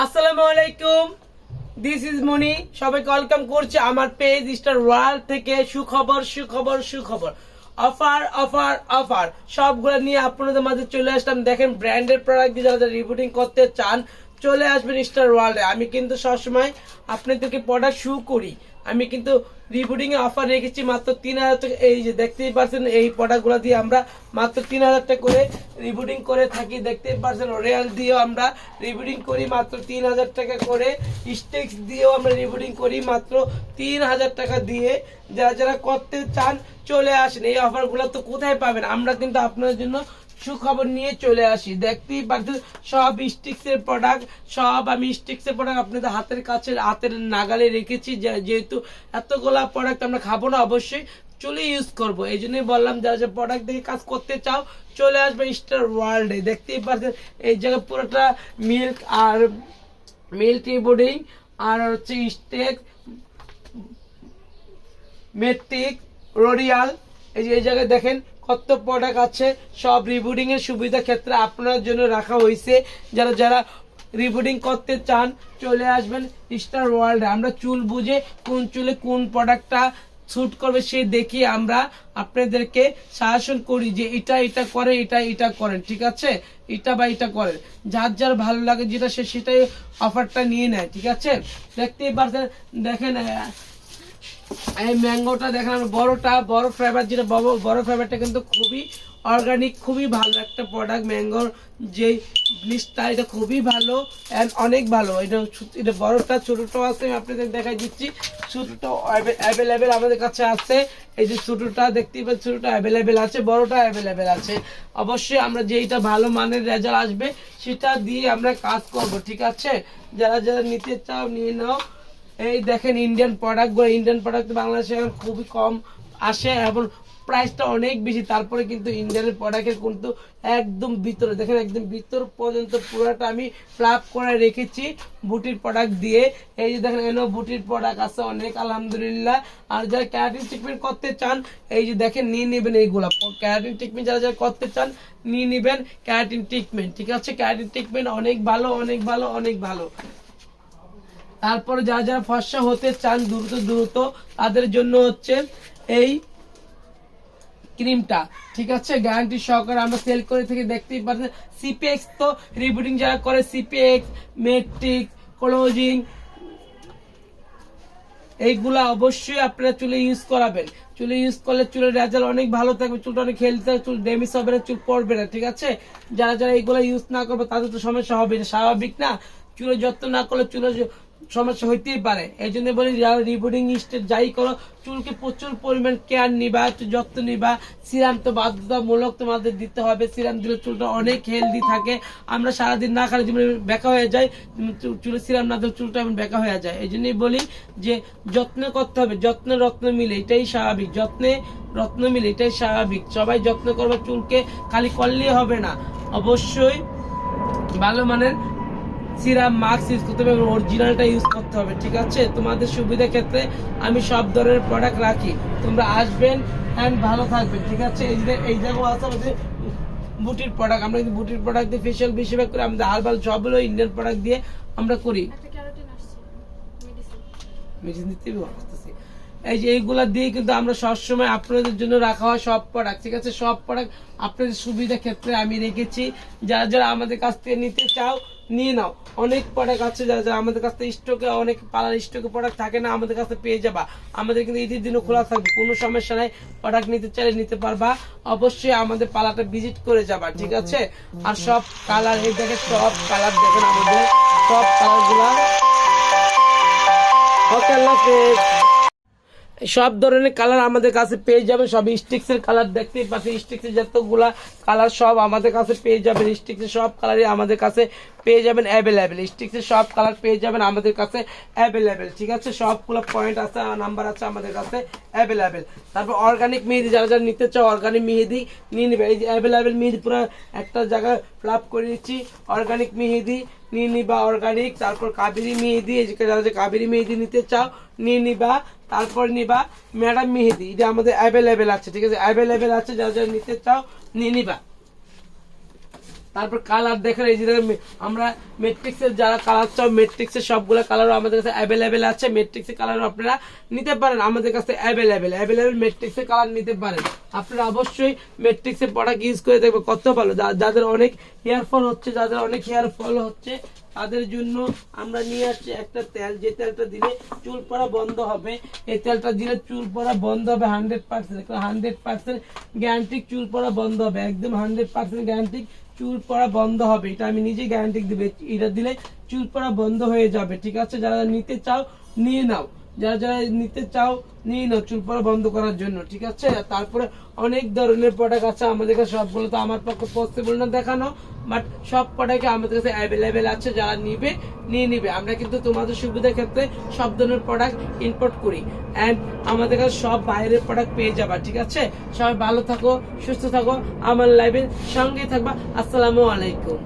আসসালামু আলাইকুম। This is মনি সবাইকে ওয়েলকাম করছি আমার পেজ স্টার ওয়ার্ল্ড থেকে। সুখবর সুখবর সুখবর। অফার অফার অফার সবগুলো নিয়ে আপনাদের মাঝে চলে আসলাম। দেখেন ব্র্যান্ডেড প্রোডাক্ট দিয়ে যারা রিপোর্টিং করতে চান, চলে আসবেন স্টার ওয়ার্ল্ডে আমি কিন্তু সবসময় আপনাদেরকে প্রোডাক্ট শু করি। আমি কিন্তু রিপোর্টিং এ অফার রেখেছি মাত্র তিন হাজার টাকা। এই যে দেখতেই পারছেন, এই প্রোডাক্টগুলো দিয়ে আমরা মাত্র তিন হাজার টাকা করে রিপোর্টিং করে থাকি। দেখতেই পারছেন রিয়াল দিয়েও আমরা রিপোর্টিং করি মাত্র তিন হাজার টাকা করে। স্টেক্স দিয়েও আমরা রিপোর্টিং করি মাত্র তিন হাজার টাকা দিয়ে। যারা যারা করতে চান, চলে আসেন। এই অফারগুলো তো কোথায় পাবেন? আমরা কিন্তু আপনাদের জন্য সুখবর নিয়ে চলে আসি। দেখতেই পাচ্ছেন সব স্টিক্স এর প্রোডাক্ট সব আমি স্টিক্স এর প্রোডাক্ট আপনাদের হাতের কাছে, হাতের নাগালে রেখেছি। যেহেতু এতগুলা প্রোডাক্ট আমরা খাব না, অবশ্যই চলে ইউজ করব। এই জন্যই বললাম, যারা যে প্রোডাক্ট দেখে কাজ করতে চাও, চলে আসবে স্টার ওয়ার্ল্ডে দেখতেই পাচ্ছেন এই জায়গায় পুরোটা মিল্ক আর মিল্ক টি বোর্ডিং আর হচ্ছে স্টেক মেট্রিক রোরিয়াল এই যে, এই জায়গায় দেখেন কত প্রোডাক্ট আছে। সব এর সুবিধা ক্ষেত্রে আপনার জন্য রাখা হয়েছে যারা যারা রিবুডিং করতে চান, চলে আসবেন স্টার ওয়ার্ল্ডে। আমরা চুল বুঝে কোন চুলে কোন প্রোডাক্টটা শ্যুট করবে সে দেখি আমরা আপনাদেরকে শাসন করি যে এটা এটা করে, এটা এটা করেন, ঠিক আছে? এটা বা এটা করেন। যার যার ভালো লাগে যেটা সে সেটাই অফারটা নিয়ে নেয়, ঠিক আছে? দেখতেই পারছেন, দেখেন এই ম্যাঙ্গোটা দেখেন বড়টা, বড় ফ্লেভার যেটা বড় ফ্লেভারটা কিন্তু খুবই অর্গানিক খুবই ভালো একটা প্রোডাক্ট ম্যাঙ্গোর যে জিনিসটা এটা খুবই ভালো অ্যান্ড অনেক ভালো। এটা এটা বড়টা ছোটটা আছে, আমি আপনাদের দেখাই দিচ্ছি। ছোটটা অ্যাভেলেবেল আমাদের কাছে আছে। এই যে ছোটোটা, দেখতেই পাচ্ছি ছোটটা অ্যাভেলেবেল আছে, বড়টা অ্যাভেলেবেল আছে। অবশ্যই আমরা যেইটা ভালো মানের রেজাল্ট আসবে, সেটা দিয়ে আমরা কাজ করব, ঠিক আছে? যারা যারা নিতে চাও, নিয়ে নাও। এই দেখেন ইন্ডিয়ান প্রোডাক্টগুলো ইন্ডিয়ান প্রোডাক্ট বাংলাদেশে এখন খুবই কম আসে এবং প্রাইসটা অনেক বেশি, তারপরে কিন্তু ইন্ডিয়ানের প্রোডাক্টের কিন্তু একদম ভিতরে, দেখেন একদম ভিতর পর্যন্ত পুরোটা আমি ফ্লাপ করে রেখেছি বুটির প্রোডাক্ট দিয়ে। এই যে দেখেন এনো বুটির প্রোডাক্ট আছে অনেক, আলহামদুলিল্লাহ। আর যারা ক্যারাটিন ট্রিটমেন্ট করতে চান, এই যে দেখেন নিয়ে নেবেন এইগুলা। ক্যারাটিন ট্রিটমেন্ট যারা যারা করতে চান, নিয়ে নেবেন ক্যারাটিন ট্রিটমেন্ট ঠিক আছে? ক্যারাটিন ট্রিটমেন্ট অনেক ভালো অনেক ভালো অনেক ভালো। তারপরে যারা যারা ফর্সা হতে চান দ্রুত দ্রুত তাদের জন্য হচ্ছে এই ক্রিমটা, ঠিক আছে? গ্যারান্টি সহকারে আমরা সেল করে থেকে দেখতেই পাচ্ছেন সিপিএক্স তো রিবুটিং যারা করে সিপিএক্স মেট্রিক ক্লোজিং এইগুলা অবশ্যই আপনারা চুলে ইউজ করাবেন। চুলে ইউজ করলে চুলের রেজাল্ট অনেক ভালো থাকবে, চুলটা অনেক হেলদি থাকবে, চুল ড্যামেজ হবে না, চুল পড়বে না, ঠিক আছে? যারা যারা এইগুলা ইউজ না করবে তাদের তো সমস্যা হবে না, স্বাভাবিক না? চুলের যত্ন না করলে চুলের সমস্যা হইতেই পারে। এই জন্য বলি যারা রিবোর্ডিং স্টেট যাই করো, চুলকে প্রচুর পরিমাণ কেয়ার নিবা, একটু যত্ন নিবা। সিরাম তো বাধ্যতামূলক তোমাদের দিতে হবে। সিরাম দিলে চুলটা অনেক হেলদি থাকে। আমরা সারাদিন না খালি জীবনে বেকা হয়ে যায় চুলে সিরাম না দিলে চুলটা এমন বেকা হয়ে যায়। এই জন্যই বলি যে, যত্ন করতে হবে। যত্ন, রত্ন মিলে, এটাই স্বাভাবিক। যত্নে, রত্ন মিলে, এটাই স্বাভাবিক। সবাই যত্ন করবে চুলকে, খালি করলেই হবে না। অবশ্যই ভালো মানের সিরাম মাস্ক ইউজ করতে হবে অরিজিনালটা ইউজ করতে হবে ঠিক আছে? তোমাদের সুবিধা ক্ষেত্রে আমি সব ধরনের প্রোডাক্ট রাখি। তোমরা আসবেন অ্যান্ড ভালো থাকবেন ঠিক আছে? এই যে এই জায়গাও আছে আমাদের বুটির প্রোডাক্ট আমরা কিন্তু বুটির প্রোডাক্ট দিয়ে ফেশিয়াল বেশিরভাগ করে আমাদের হারবাল সবগুলো ইন্ডিয়ান প্রোডাক্ট দিয়ে আমরা করি। মেডিসিন দিতে আসতেছি। এই যে এইগুলা দিয়ে কিন্তু আমরা সবসময় আপনাদের জন্য রাখা হয় সব প্রোডাক্ট ঠিক আছে? সব প্রোডাক্ট আপনাদের সুবিধা ক্ষেত্রে আমি রেখেছি। যারা যারা আমাদের কাছ থেকে নিতে চাও নিয়ে নাও। অনেক প্রোডাক্ট আছে যারা যারা আমাদের কাছ স্টকে অনেক পালার স্টকে প্রোডাক্ট থাকে না, আমাদের কাছে পেয়ে যাবা। আমাদের কিন্তু ঈদের দিনও খোলা থাকবে, কোনো সমস্যা নাই। প্রোডাক্ট নিতে চাইলে নিতে পারবা। অবশ্যই আমাদের পালাটা ভিজিট করে যাবা, ঠিক আছে? আর সব কালার এই দেখে সব কালার দেখেন আমাদের সব কালারগুলা ওকে সব ধরনের কালার আমাদের কাছে পেয়ে যাবেন সব স্টিক্স এর কালার দেখতেই পাচ্ছেন। স্টিক্স এর যতগুলা কালার সব আমাদের কাছে পেয়ে যাবেন স্টিক্স এর সব কালারই আমাদের কাছে পেয়ে যাবেন অ্যাভেলেবেল স্টিক্স এর সব কালার পেয়ে যাবেন আমাদের কাছে অ্যাভেলেবেল ঠিক আছে? সবগুলো পয়েন্ট আছে নাম্বার আছে আমাদের কাছে অ্যাভেলেবেল তারপর অর্গানিক মেহেদি, যারা যারা নিতে চাও অর্গানিক মেহেদি নিয়ে নেবে। এই যে অ্যাভেলেবেল মেহেদি পুরো একটা জায়গায় ফ্লাপ করে দিচ্ছি অর্গানিক মেহেদি নিয়ে নিবা অর্গানিক তারপর কাবেরি মেহেদি, এই যে যারা যে কাবেরি মেহেদি নিতে চাও নিয়ে নিবা। তারপর নিবা ম্যাডাম মেহেদি, এটা আমাদের অ্যাভেলেবেল আছে, ঠিক আছে? অ্যাভেলেবেল আছে, যারা যারা নিতে চাও নিয়ে নিবা। তারপর কালার দেখেন, এই যে আমরা মেট্রিক্সের যারা কালার চাও মেট্রিক্সের সবগুলো কালারও আমাদের কাছে অ্যাভেলেবেল আছে। মেট্রিক্সের কালারও আপনারা নিতে পারেন, আমাদের কাছে অ্যাভেলেবেল অ্যাভেলেবেল মেট্রিক্সের কালার নিতে পারেন। আপনারা অবশ্যই মেট্রিক্সের প্রোডাক্ট ইউজ করে দেখবেন, কত ভালো। যাদের অনেক হেয়ার ফল হচ্ছে, যাদের অনেক হেয়ার ফল হচ্ছে, তাদের জন্য আমরা নিয়ে আসছি একটা তেল, যে তেলটা দিলে চুল পড়া বন্ধ হবে, এই তেলটা দিলে চুল পড়া বন্ধ হবে হান্ড্রেড পার্সেন্ট হান্ড্রেড পার্সেন্ট গ্যারান্টিক চুল পড়া বন্ধ হবে, একদম হান্ড্রেড পার্সেন্ট গ্যারান্টিক চুল পড়া বন্ধ হবে, এটা আমি নিজে গ্যারান্টি দিবে। এটা দিলে চুল পড়া বন্ধ হয়ে যাবে, ঠিক আছে? যারা নিতে চাও, নিয়ে নাও। যারা যারা নিতে চাও, নিয়ে নাও, চুল পড়া বন্ধ করার জন্য, ঠিক আছে? তারপরে অনেক ধরনের প্রোডাক্ট আছে আমাদের কাছে, সবগুলো তো আমার পক্ষে পসিবল না দেখানো বাট সব প্রোডাক্ট আমাদের কাছে অ্যাভেলেবেল আছে, যারা নিবে, নিয়ে নিবে। আমরা কিন্তু তোমাদের সুবিধার ক্ষেত্রে সব ধরনের প্রোডাক্ট ইম্পোর্ট করি। অ্যান্ড আমাদের কাছে সব বাইরের প্রোডাক্ট পেয়ে যাবা, ঠিক আছে? সবাই ভালো থাকো, সুস্থ থাকো, আমার লাইভের সঙ্গে থাকবা। আসসালামু আলাইকুম।